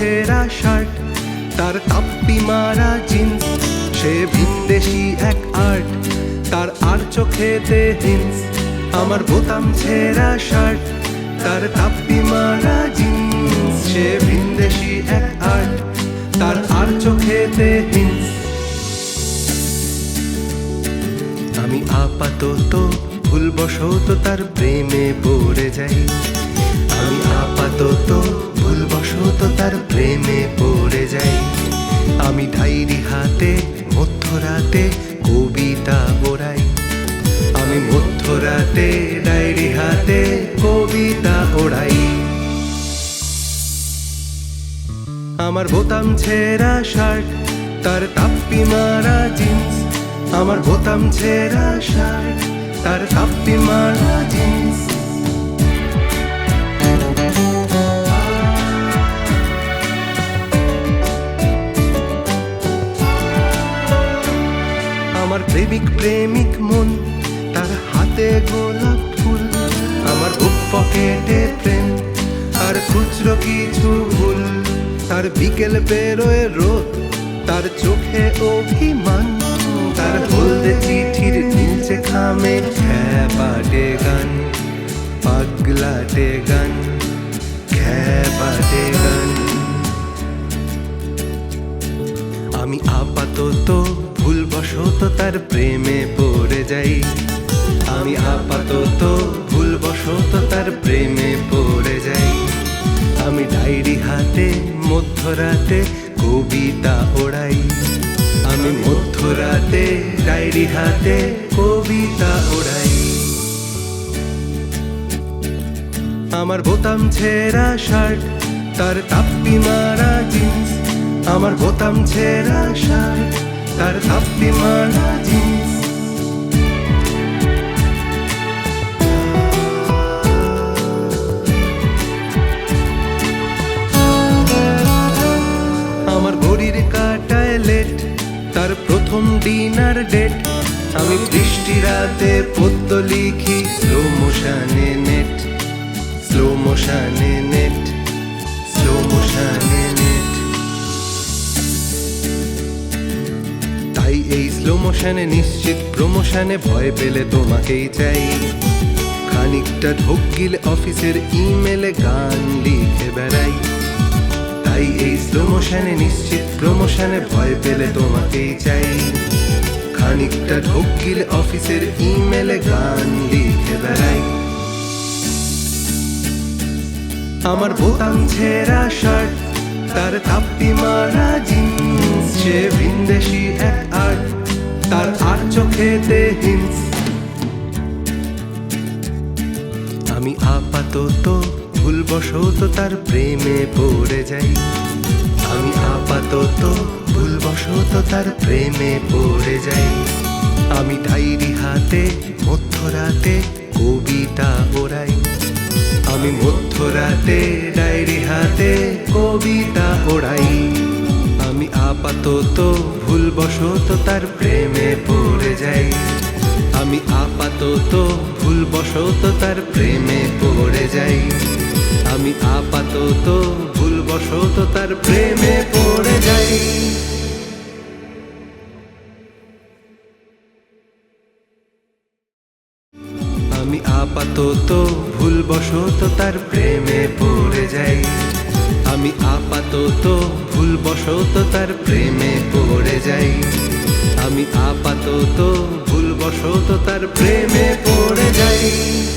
ছেঁড়া শার্ট, তার তাপ্পি মারা জিন্স সে ভিনদেশি এক আর্ট তার আর চোখেতে হিন্স আমার বোতাম ছেঁড়া শার্ট, তার তাপ্পি মারা জিন্স সে ভিনদেশি এক আর্ট তার আর চোখেতে হিন্স আমি আপাতত ভুলবশত তার প্রেমে পড়ে যাই। আমি আপাতত ভুলবশত তার প্রেমে পড়ে যাই। আমি ডায়েরি হাতে, মধ্যরাতে কবিতা ওড়াই। আমি মধ্যরাতে, ডায়েরি হাতে কবিতা ওড়াই। আমার বোতাম ছেঁড়া শার্ট, তার তাপ্পি মারা জিন্স। আমার বোতাম ছেঁড়া শার্ট, তার তাপ্পি মারা জিন্স। প্রেমিক প্রেমিক মন, তার হাতে গোলাপ ফুল, আমার বুক পকেটে প্রেম আর খুচরো কিছু ভুল, তার বিকেল বেরোয় রোদ, তার চোখে অভিমান। তার প্রেমে পড়ে যাই। আমি আপাতত ভুলবশত তার প্রেমে পড়ে যাই। আমি ডায়েরি হাতে মধ্যরাতে কবিতা ওড়াই। আমি মধ্যরাতে ডায়েরি হাতে কবিতা ওড়াই। আমার বোতাম ছেঁড়া শার্ট, তার তাপ্পি মারা জিন্স আমার বোতাম ছেঁড়া শার্ট তার তাপ্পি মারা জিন্স আমার ঘড়ির কাটায় লেট তার প্রথম ডিনার ডেট আমি বৃষ্টি রাতে পদ্য লিখি স্লো মোশনে নেট স্লো মোশনে নেট স্লো মোশনে এই স্লো মোশনে নিশ্চিত প্রমোশনে ভয় পেলে তোমাকেই চাই। খানিকটা ঢোক গিলে অফিসের ইমেলে গান লিখে বেড়াই। তাই এই স্লো মোশনে নিশ্চিত প্রমোশনে ভয় পেলে তোমাকেই চাই। খানিকটা ঢোক গিলে অফিসের ইমেলে গান লিখে বেড়াই। আমার বোতাম ছেঁড়া শার্ট তার তাপ্পি মারা জিন্স সে ভিনদেশি এক আর্ট তার আর চোখেতে হিন্স আমি আপাতত ভুলবশত তার প্রেমে পড়ে যাই। আমি আপাতত ভুলবশত তার প্রেমে পড়ে যাই। আমি ডায়েরি হাতে মধ্যরাতে কবিতা ওড়াই। আমি মধ্যরাতে ডায়েরি হাতে কবিতা ওড়াই। আপাতত ভুলবশত তার প্রেমে পড়ে যাই। আমি আপাতত ভুলবশত তার প্রেমে পড়ে যাই। আমি আপাতত ভুলবশত তার প্রেমে পড়ে যাই। আমি আপাতত ভুলবশত তার প্রেমে পড়ে যাই। আমি আপাতত ভুলবশত তার প্রেমে পড়ে যাই। আমি আপাতত ভুলবশত তার প্রেমে পড়ে যাই।